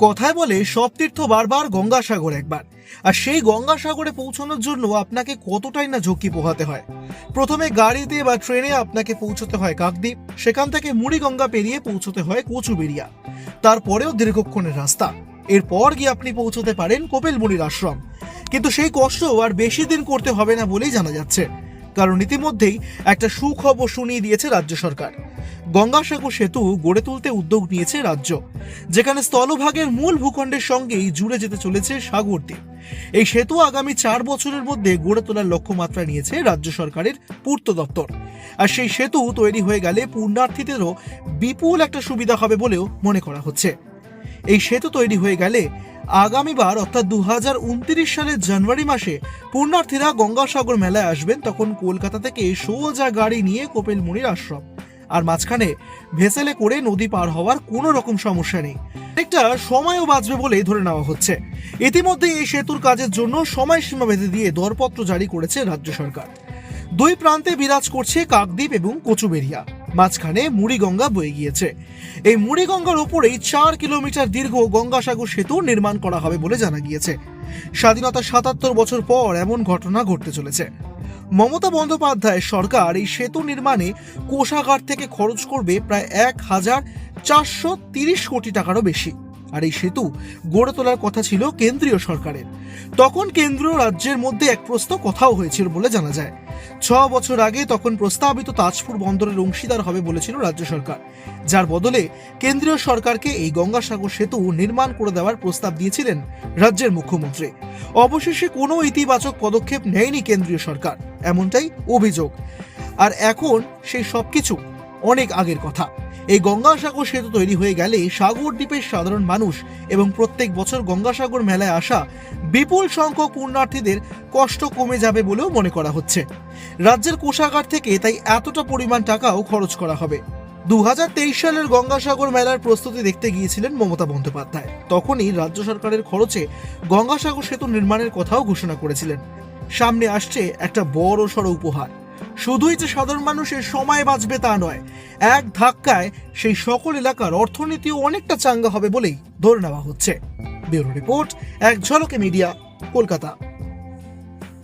কথায় বলে সব তীর্থ বারবার গঙ্গাসাগর একবার। আর সেই গঙ্গাসাগরে পৌঁছানোর জন্য আপনাকে কতটাই না ঝুঁকি পোহাতে হয়। প্রথমে গাড়িতে বা ট্রেনে আপনাকে পৌঁছতে হয় কাকদ্বীপ, সেখান থেকে মুড়িগঙ্গা পেরিয়ে পৌঁছতে হয় কচুবেরিয়া তারপরেও দীর্ঘক্ষণের রাস্তা। এরপর গিয়ে আপনি পৌঁছতে পারেন কোপেলমুড়ির আশ্রম। কিন্তু সেই কষ্ট আর বেশি দিন করতে হবে না বলেই জানা যাচ্ছে। কারণ ইতিমধ্যেই একটা সুখবর শুনিয়ে দিয়েছে রাজ্য সরকার। গঙ্গাসাগর সেতু গড়ে তুলতে উদ্যোগ নিয়েছে রাজ্য, যেখানে স্থলভাগের মূল ভূখণ্ডের সঙ্গেই জুড়ে যেতে চলেছে সাগরদ্বীপ এই সেতু আগামী চার বছরের মধ্যে গড়ে তোলার লক্ষ্যমাত্রা নিয়েছে রাজ্য সরকারের পূর্ত দপ্তর। আর সেই সেতু তৈরি হয়ে গেলে পুণ্যার্থীদেরও বিপুল একটা সুবিধা হবে বলেও মনে করা হচ্ছে। এই সেতু তৈরি হয়ে গেলে আগামীবার, অর্থাৎ দু হাজার সালের জানুয়ারি মাসে, পুণ্যার্থীরা গঙ্গাসাগর মেলায় আসবেন। তখন কলকাতা থেকে সোজা গাড়ি নিয়ে কোপেলমুড়ির আশ্রম। আর মাঝখানে ভেসেলে করে নদী পার হওয়ার কোনো রকম সমস্যা নেই। একটা সময়ও বাঁচবে বলেই ধরে নেওয়া হচ্ছে। ইতিমধ্যে এই সেতুর কাজের জন্য সময়সীমা বেঁধে দিয়ে দরপত্র জারি করেছে রাজ্য সরকার। দুই প্রান্তে বিরাজ করছে কাকদ্বীপ এবং কচুবেরিয়া। মাঝখানে মুড়িগঙ্গা বয়ে গিয়েছে। এই মুড়িগঙ্গার ওপরেই চার কিলোমিটার দীর্ঘ গঙ্গাসাগর সেতু নির্মাণ করা হবে বলে জানা গিয়েছে। স্বাধীনতা সাতাত্তর বছর পর এমন ঘটনা ঘটতে চলেছে। মমতা বন্দ্যোপাধ্যায় সরকার এই সেতু নির্মাণে কোষাগার থেকে খরচ করবে প্রায় এক হাজার চারশো তিরিশ কোটি টাকারও বেশি। আর এই সেতু গড়ে তোলার কথা ছিল কেন্দ্রীয় সরকারের। তখন কেন্দ্রীয় রাজ্যের মধ্যে এক প্রস্ত কথাও হয়েছিল বলে জানা যায়। ছ বছর আগে তখন প্রস্তাবিত তাজপুর বন্দরের অংশীদার হবে বলেছিল রাজ্য সরকার। যার বদলে কেন্দ্রীয় সরকারকে এই গঙ্গাসাগর সেতু নির্মাণ করে দেওয়ার প্রস্তাব দিয়েছিলেন রাজ্যের মুখ্যমন্ত্রী। অবশেষে কোনো ইতিবাচক পদক্ষেপ নেয়নি কেন্দ্রীয় সরকার, এমনটাই অভিযোগ। আর এখন সেই সবকিছু অনেক আগের কথা। এই গঙ্গাসাগর সেতু তৈরি হয়ে গেলে সাগর দ্বীপের সাধারণ মানুষ এবং প্রত্যেক বছর গঙ্গাসাগর মেলায় আসা বিপুল সংখ্যক পুণ্যার্থীদের কষ্ট কমে যাবে বলেও মনে করা হচ্ছে। রাজ্যের কোষাগার থেকে তাই এতটা পরিমাণ টাকাও খরচ করা হবে। দু হাজার তেইশ সালের গঙ্গাসাগর মেলার প্রস্তুতি দেখতে গিয়েছিলেন মমতা বন্দ্যোপাধ্যায়। তখনই রাজ্য সরকারের খরচে গঙ্গাসাগর সেতু নির্মাণের কথাও ঘোষণা করেছিলেন। সামনে আসছে একটা বড় সড় উপহার। শুধুই যে সাধারণ মানুষের সময় বাঁচবে তা নয়, এক ধাক্কায় সেই সকল এলাকার অর্থনীতিও অনেকটা চাঙ্গা হবে বলেই ধরে নেওয়া হচ্ছে। ব্যুরো রিপোর্ট, এক ঝলকে মিডিয়া, কলকাতা।